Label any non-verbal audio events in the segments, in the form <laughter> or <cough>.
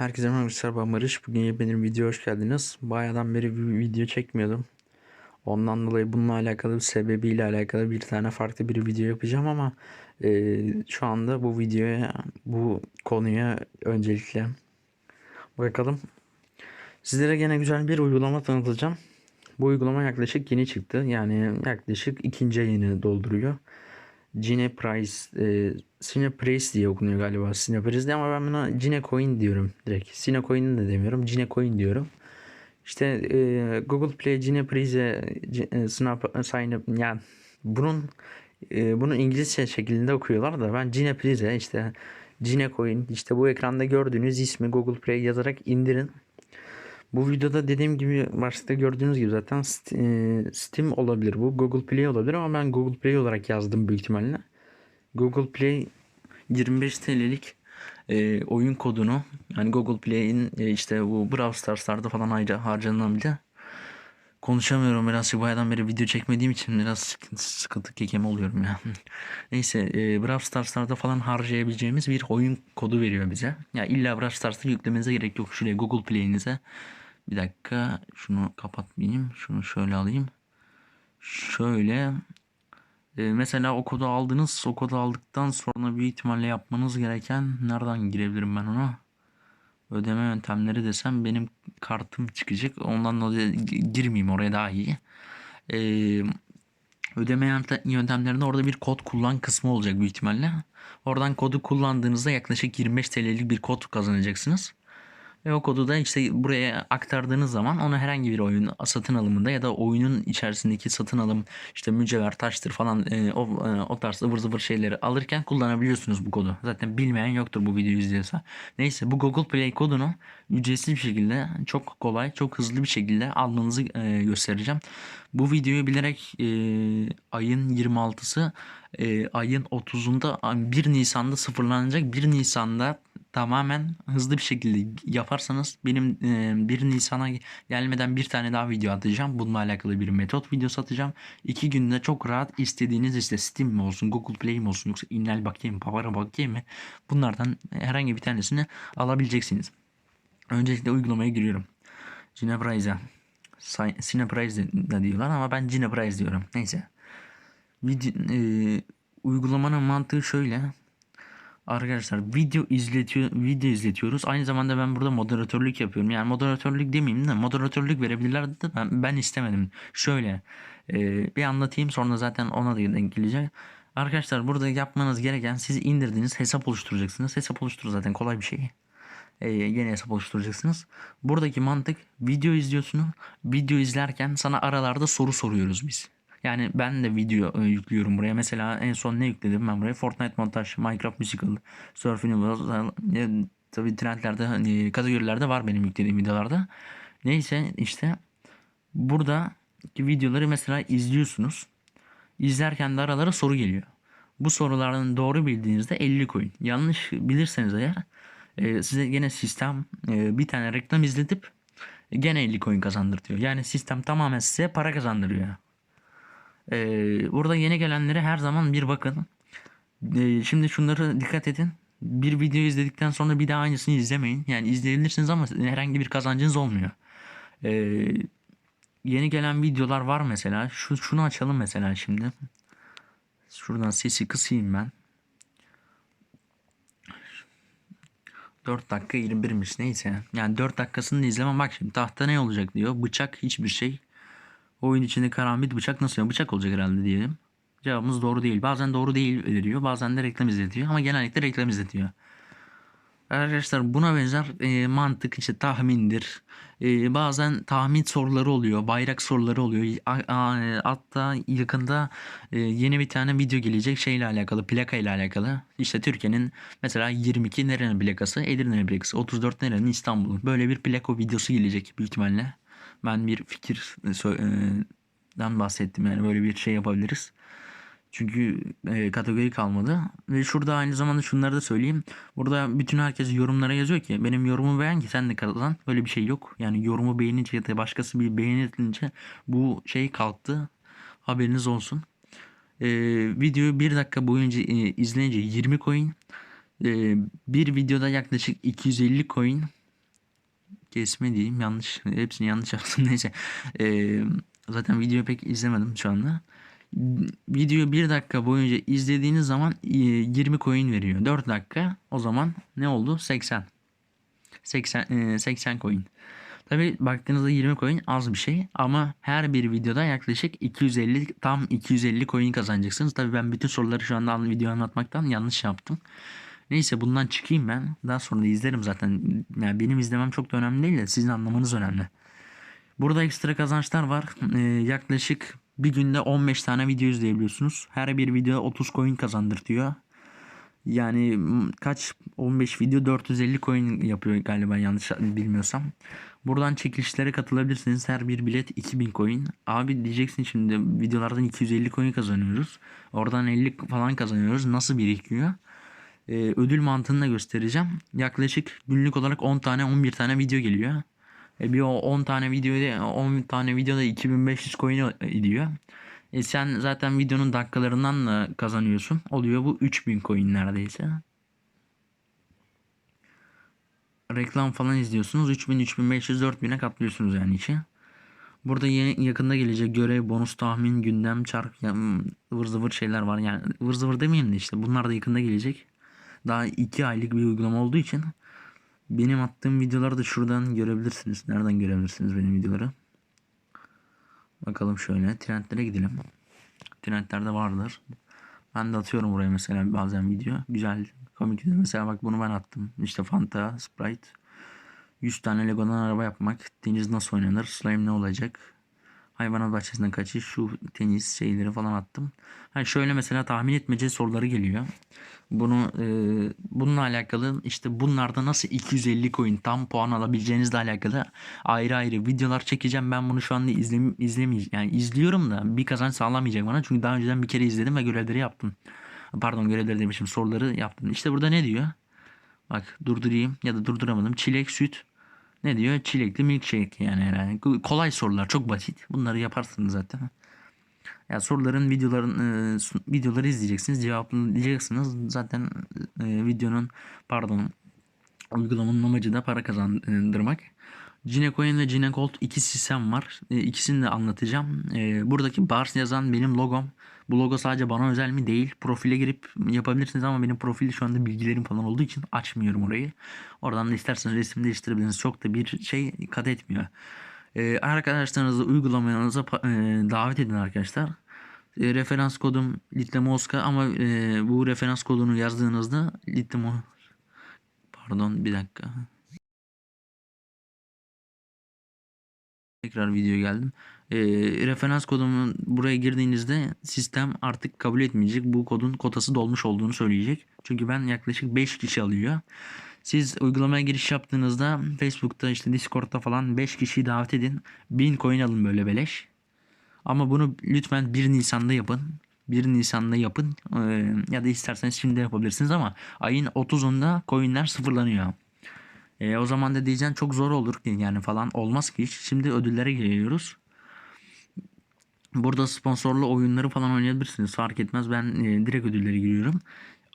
Herkese merhaba arkadaşlar ben Barış. Bugün benim video hoş geldiniz. Bayağıdan beri bir video çekmiyordum. Ondan dolayı bununla alakalı bir sebebiyle alakalı bir tane farklı bir video yapacağım ama e, şu anda bu videoya bu konuya öncelikle bakalım. Sizlere gene güzel bir uygulama tanıtacağım. Bu uygulama yaklaşık yeni çıktı. Yani yaklaşık ikinci ayını dolduruyor. Cine Price, e, Cine Price diye okunuyor galiba. Cine Price diye ama ben buna Cine Coin diyorum direkt. Cine Coin de demiyorum. Cine Coin diyorum. İşte e, Google Play Cine Prize'e e, Snap Sign Up yani bunun e, bunu İngilizce şeklinde okuyorlar da ben Cine Prize işte Cine Coin işte bu ekranda gördüğünüz ismi Google Play yazarak indirin. Bu videoda dediğim gibi başta gördüğünüz gibi zaten e, Steam olabilir bu. Google Play olabilir ama ben Google Play olarak yazdım büyük ihtimalle. Google Play 25 TL'lik e, oyun kodunu yani Google Play'in e, işte bu Brawl Stars'larda falan bile konuşamıyorum biraz bu bayağıdan beri video çekmediğim için biraz sıkıntı, sıkıntı kekeme oluyorum ya. <laughs> Neyse e, Brawl Stars'larda falan harcayabileceğimiz bir oyun kodu veriyor bize. Ya illa Brawl Stars'ta yüklemenize gerek yok. Şuraya Google Play'inize bir dakika şunu kapatmayayım. Şunu şöyle alayım. Şöyle e, mesela o kodu aldınız. O kodu aldıktan sonra büyük ihtimalle yapmanız gereken nereden girebilirim ben ona? Ödeme yöntemleri desem benim kartım çıkacak. Ondan dolayı gi- girmeyeyim oraya daha iyi. E, ödeme yöntem- yöntemlerinde orada bir kod kullan kısmı olacak büyük ihtimalle. Oradan kodu kullandığınızda yaklaşık 25 TL'lik bir kod kazanacaksınız. Ve o kodu da işte buraya aktardığınız zaman onu herhangi bir oyun satın alımında ya da oyunun içerisindeki satın alım işte mücevher taştır falan e, o, e, o tarz ıvır zıvır şeyleri alırken kullanabiliyorsunuz bu kodu. Zaten bilmeyen yoktur bu videoyu izliyorsa. Neyse bu Google Play kodunu ücretsiz bir şekilde çok kolay çok hızlı bir şekilde almanızı e, göstereceğim. Bu videoyu bilerek e, ayın 26'sı e, ayın 30'unda 1 Nisan'da sıfırlanacak. 1 Nisan'da tamamen hızlı bir şekilde yaparsanız benim e, 1 Nisan'a gelmeden bir tane daha video atacağım. Bununla alakalı bir metot videosu atacağım. İki günde çok rahat istediğiniz işte Steam mi olsun, Google Play mi olsun yoksa Inel bakayım, Pavara bakayım mı? Bunlardan herhangi bir tanesini alabileceksiniz. Öncelikle uygulamaya giriyorum. Cineprize'a. Cineprize de diyorlar ama ben Cineprize diyorum. Neyse. Video, e, uygulamanın mantığı şöyle. Arkadaşlar video izletiyor video izletiyoruz. Aynı zamanda ben burada moderatörlük yapıyorum. Yani moderatörlük demeyeyim de moderatörlük verebilirlerdi de ben, ben istemedim. Şöyle e, bir anlatayım sonra zaten ona da denk gelecek. Arkadaşlar burada yapmanız gereken siz indirdiğiniz hesap oluşturacaksınız. Hesap oluştur zaten kolay bir şey. E, yeni hesap oluşturacaksınız. Buradaki mantık video izliyorsunuz. Video izlerken sana aralarda soru soruyoruz biz. Yani ben de video e, yüklüyorum buraya. Mesela en son ne yükledim ben buraya? Fortnite montaj, Minecraft musical, Surf Universal. E, tabii trendlerde, hani kategorilerde var benim yüklediğim videolarda. Neyse işte burada videoları mesela izliyorsunuz. İzlerken de aralara soru geliyor. Bu sorulardan doğru bildiğinizde 50 coin. Yanlış bilirseniz eğer e, size gene sistem e, bir tane reklam izletip gene 50 coin kazandırtıyor. Yani sistem tamamen size para kazandırıyor. Ee, burada yeni gelenlere her zaman bir bakın. Ee, şimdi şunları dikkat edin. Bir video izledikten sonra bir daha aynısını izlemeyin. Yani izleyebilirsiniz ama herhangi bir kazancınız olmuyor. Ee, yeni gelen videolar var mesela. Şu şunu açalım mesela şimdi. Şuradan sesi kısayım ben. 4 dakika 21'miş neyse. Yani 4 dakikasını da izlemem. Bak şimdi tahta ne olacak diyor. Bıçak hiçbir şey. Oyun içinde karambit bıçak nasıl? Bıçak olacak herhalde diyelim. Cevabımız doğru değil. Bazen doğru değil diyor. Bazen de reklam izletiyor. Ama genellikle reklam izletiyor. Arkadaşlar buna benzer e, mantık işte tahmindir. E, bazen tahmin soruları oluyor. Bayrak soruları oluyor. A, a, hatta yakında e, yeni bir tane video gelecek şeyle alakalı. Plaka ile alakalı. İşte Türkiye'nin mesela 22 nerenin plakası? Edirne plakası. 34 nerenin İstanbul'un. Böyle bir plaka videosu gelecek büyük ihtimalle. Ben bir fikirden bahsettim yani böyle bir şey yapabiliriz. Çünkü e, kategori kalmadı. Ve şurada aynı zamanda şunları da söyleyeyim. Burada bütün herkes yorumlara yazıyor ki benim yorumu beğen ki sen de kazan. Böyle bir şey yok. Yani yorumu beğenince ya da başkası bir beğenilince bu şey kalktı. Haberiniz olsun. E, videoyu bir dakika boyunca e, izleyince 20 coin. E, bir videoda yaklaşık 250 coin kesme diyeyim. Yanlış hepsini yanlış yaptım. <laughs> Neyse. Ee, zaten videoyu pek izlemedim şu anda. Video 1 dakika boyunca izlediğiniz zaman e, 20 coin veriyor. 4 dakika o zaman ne oldu? 80 80 e, 80 coin. Tabi baktığınızda 20 coin az bir şey ama her bir videoda yaklaşık 250 tam 250 coin kazanacaksınız. Tabi ben bütün soruları şu anda video anlatmaktan yanlış yaptım. Neyse bundan çıkayım ben. Daha sonra da izlerim zaten. Yani benim izlemem çok da önemli değil de sizin anlamanız önemli. Burada ekstra kazançlar var. Ee, yaklaşık bir günde 15 tane video izleyebiliyorsunuz. Her bir video 30 coin kazandırtıyor. Yani kaç 15 video 450 coin yapıyor galiba yanlış bilmiyorsam. Buradan çekilişlere katılabilirsiniz. Her bir bilet 2000 coin. Abi diyeceksin şimdi videolardan 250 coin kazanıyoruz. Oradan 50 falan kazanıyoruz. Nasıl birikiyor? Ee, ödül mantığını da göstereceğim. Yaklaşık günlük olarak 10 tane 11 tane video geliyor. E bir o 10 tane videoda 10 tane videoda 2500 coin ediyor. E sen zaten videonun dakikalarından da kazanıyorsun. Oluyor bu 3000 coin neredeyse. Reklam falan izliyorsunuz. 3000, 3500, 4000'e katlıyorsunuz yani içi. Burada yeni, yakında gelecek görev, bonus tahmin, gündem, çark, ya, hmm, ıvır zıvır şeyler var. Yani ıvır zıvır demeyeyim de işte bunlar da yakında gelecek. Daha 2 aylık bir uygulama olduğu için benim attığım videoları da şuradan görebilirsiniz. Nereden görebilirsiniz benim videoları? Bakalım şöyle trendlere gidelim. Trendlerde vardır. Ben de atıyorum buraya mesela bazen video. Güzel komik video. Mesela bak bunu ben attım. İşte Fanta, Sprite. 100 tane Lego'dan araba yapmak. Deniz nasıl oynanır? Slime ne olacak? Hayvanat bahçesinden kaçış. Şu tenis şeyleri falan attım. Ha şöyle mesela tahmin etmece soruları geliyor. Bunu e, bununla alakalı işte bunlarda nasıl 250 coin tam puan alabileceğinizle alakalı ayrı ayrı videolar çekeceğim. Ben bunu şu anda izlem izlemeyeceğim. Yani izliyorum da bir kazanç sağlamayacak bana. Çünkü daha önceden bir kere izledim ve görevleri yaptım. Pardon görevleri demişim soruları yaptım. İşte burada ne diyor? Bak durdurayım ya da durduramadım. Çilek süt ne diyor? Çilekli milkshake yani herhalde. Kolay sorular çok basit. Bunları yaparsınız zaten. Ya soruların videoların e, videoları izleyeceksiniz, cevaplayacaksınız. Zaten e, videonun pardon uygulamanın amacı da para kazandırmak. Cinecoin ve Cinegold iki sistem var. E, ikisini de anlatacağım. E, buradaki bars yazan benim logom. Bu logo sadece bana özel mi? Değil. Profile girip yapabilirsiniz ama benim profili şu anda bilgilerim falan olduğu için açmıyorum orayı. Oradan da isterseniz resim değiştirebilirsiniz. Çok da bir şey kat etmiyor. E, arkadaşlarınızı uygulamanıza e, davet edin arkadaşlar. E, referans kodum Litlemoska ama e, bu referans kodunu yazdığınızda Litlemo pardon bir dakika. Tekrar video geldim. E, referans kodumun buraya girdiğinizde sistem artık kabul etmeyecek. Bu kodun kotası dolmuş olduğunu söyleyecek. Çünkü ben yaklaşık 5 kişi alıyor. Siz uygulamaya giriş yaptığınızda Facebook'ta işte Discord'da falan 5 kişiyi davet edin. 1000 coin alın böyle beleş. Ama bunu lütfen 1 Nisan'da yapın. 1 Nisan'da yapın. Ee, ya da isterseniz şimdi yapabilirsiniz ama ayın 30'unda coinler sıfırlanıyor. E, o zaman da diyeceksin çok zor olur yani falan olmaz ki hiç. Şimdi ödüllere geliyoruz. Burada sponsorlu oyunları falan oynayabilirsiniz. Fark etmez ben e, direkt ödüllere giriyorum.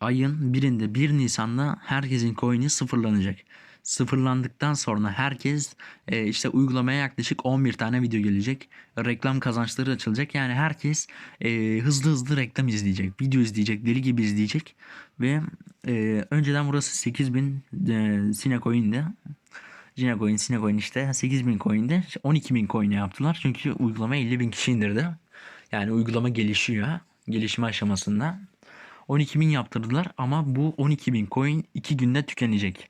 Ayın birinde 1 Nisan'da herkesin coin'i sıfırlanacak. Sıfırlandıktan sonra herkes e, işte uygulamaya yaklaşık 11 tane video gelecek. Reklam kazançları açılacak. Yani herkes e, hızlı hızlı reklam izleyecek. Video izleyecek. Deli gibi izleyecek. Ve e, önceden burası 8000 e, Sinecoin'di. Cinecoin, Sinecoin işte 8000 coin'de 12.000 coin'e yaptılar. Çünkü uygulama 50.000 kişi indirdi. Yani uygulama gelişiyor. Gelişme aşamasında. 12.000 yaptırdılar ama bu 12.000 coin 2 günde tükenecek.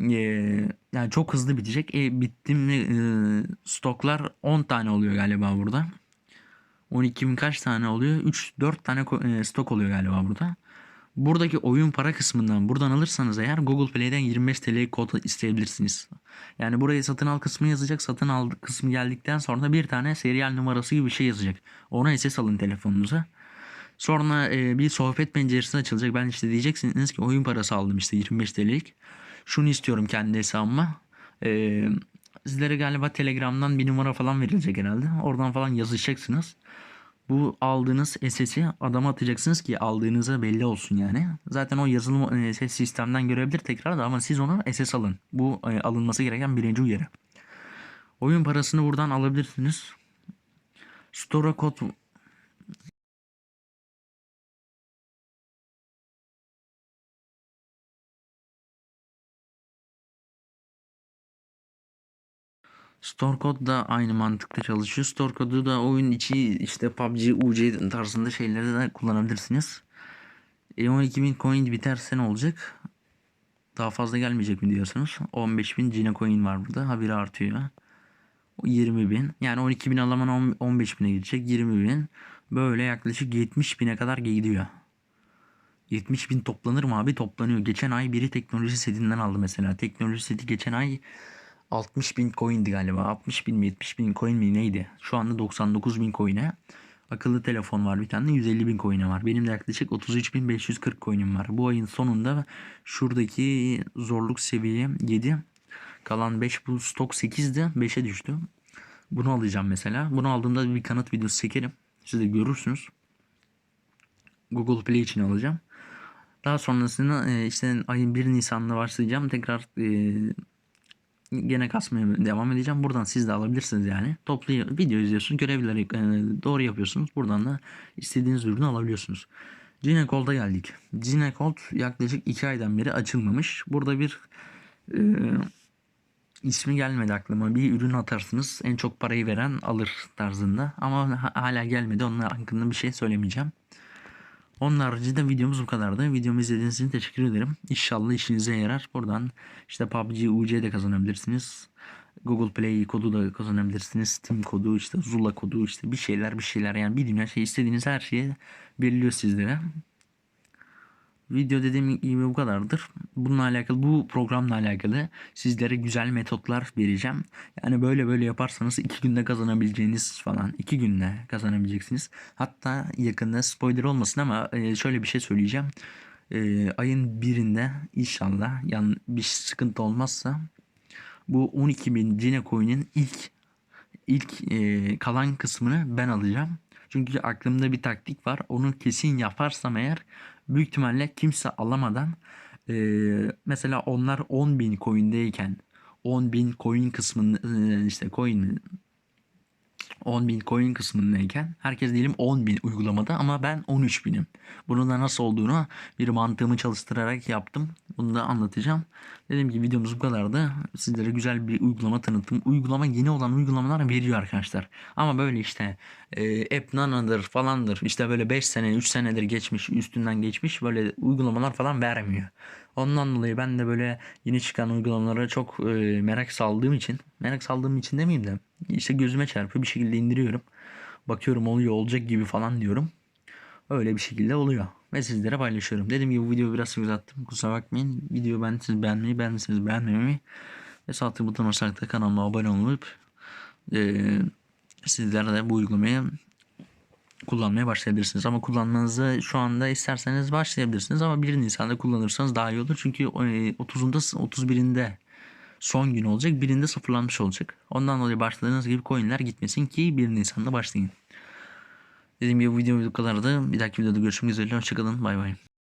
Ee, yani çok hızlı bitecek. E, bitti mi e, stoklar 10 tane oluyor galiba burada. 12 bin kaç tane oluyor? 3-4 tane e, stok oluyor galiba burada. Buradaki oyun para kısmından buradan alırsanız eğer Google Play'den 25 TL kod isteyebilirsiniz. Yani buraya satın al kısmı yazacak. Satın al kısmı geldikten sonra bir tane serial numarası gibi bir şey yazacak. Ona SS alın telefonunuza. Sonra e, bir sohbet penceresi açılacak. Ben işte diyeceksiniz ki oyun parası aldım işte 25 TL'lik. Şunu istiyorum kendi hesabıma. E, sizlere galiba Telegram'dan bir numara falan verilecek herhalde. Oradan falan yazışacaksınız. Bu aldığınız SS'i adama atacaksınız ki aldığınıza belli olsun yani. Zaten o yazılım ses sistemden görebilir tekrar da ama siz onu SS alın. Bu e, alınması gereken birinci uyarı. Oyun parasını buradan alabilirsiniz. Store kod Store kod da aynı mantıkta çalışıyor. Store kodu da oyun içi işte PUBG, UC tarzında şeyleri de kullanabilirsiniz. E 12.000 coin biterse ne olacak? Daha fazla gelmeyecek mi diyorsunuz? 15.000 Cine coin var burada. Haberi artıyor. O 20.000. Yani 12.000 alaman 15.000'e gidecek. 20.000. Böyle yaklaşık 70.000'e kadar gidiyor. 70 bin toplanır mı abi? Toplanıyor. Geçen ay biri teknoloji setinden aldı mesela. Teknoloji seti geçen ay 60 bin coin'di galiba. 60 bin mi 70 bin coin mi neydi? Şu anda 99 bin coin'e. Akıllı telefon var bir tane 150 bin coin'e var. Benim de yaklaşık 33 bin 540 coin'im var. Bu ayın sonunda şuradaki zorluk seviye 7. Kalan 5 bu stok 8'di 5'e düştü. Bunu alacağım mesela. Bunu aldığımda bir kanıt videosu çekerim. Siz de görürsünüz. Google Play için alacağım. Daha sonrasında e, işte ayın 1 Nisan'da başlayacağım. Tekrar e, gene kasmaya devam edeceğim. Buradan siz de alabilirsiniz yani. Toplu video izliyorsunuz. Görevleri e, doğru yapıyorsunuz. Buradan da istediğiniz ürünü alabiliyorsunuz. Ginecold'a geldik. Ginecold yaklaşık 2 aydan beri açılmamış. Burada bir e, ismi gelmedi aklıma. Bir ürün atarsınız. En çok parayı veren alır tarzında. Ama hala gelmedi. Onun hakkında bir şey söylemeyeceğim. Onun haricinde videomuz bu kadardı. Videomu izlediğiniz için teşekkür ederim. İnşallah işinize yarar. Buradan işte PUBG UC de kazanabilirsiniz. Google Play kodu da kazanabilirsiniz. Steam kodu, işte Zula kodu, işte bir şeyler bir şeyler yani bir dünya şey istediğiniz her şeyi belirliyor sizlere. Video dediğim gibi bu kadardır. Bununla alakalı bu programla alakalı sizlere güzel metotlar vereceğim. Yani böyle böyle yaparsanız iki günde kazanabileceğiniz falan iki günde kazanabileceksiniz. Hatta yakında spoiler olmasın ama e, şöyle bir şey söyleyeceğim. E, ayın birinde inşallah yani bir sıkıntı olmazsa bu 12.000 Cine Coin'in ilk ilk e, kalan kısmını ben alacağım. Çünkü aklımda bir taktik var. Onu kesin yaparsam eğer büyük ihtimalle kimse alamadan e, mesela onlar 10.000 coin'deyken 10.000 coin kısmını e, işte coin 10.000 coin kısmındayken herkes diyelim 10.000 uygulamada ama ben 13.000'im. Bunun da nasıl olduğunu bir mantığımı çalıştırarak yaptım. Bunu da anlatacağım. Dediğim gibi videomuz bu kadardı. Sizlere güzel bir uygulama tanıttım. Uygulama yeni olan uygulamalar veriyor arkadaşlar. Ama böyle işte e, App Nano'dır falandır. İşte böyle 5 sene 3 senedir geçmiş üstünden geçmiş böyle uygulamalar falan vermiyor. Ondan dolayı ben de böyle yeni çıkan uygulamalara çok e, merak saldığım için merak saldığım için demeyeyim de işte gözüme çarpıyor bir şekilde indiriyorum. Bakıyorum oluyor olacak gibi falan diyorum. Öyle bir şekilde oluyor. Ve sizlere paylaşıyorum. Dediğim gibi bu videoyu biraz uzattım. Kusura bakmayın. Videoyu beğendiyseniz beğenmeyi, beğendiyseniz beğenmemeyi ve sağ tık buton da kanalıma abone olup e, sizler de bu uygulamayı kullanmaya başlayabilirsiniz. Ama kullanmanızı şu anda isterseniz başlayabilirsiniz. Ama 1 Nisan'da kullanırsanız daha iyi olur. Çünkü 30'unda 31'inde son gün olacak. Birinde sıfırlanmış olacak. Ondan dolayı başladığınız gibi coinler gitmesin ki 1 Nisan'da başlayın. Dediğim gibi bu video bu kadardı. Bir dahaki videoda görüşmek üzere. Hoşçakalın. Bay bay.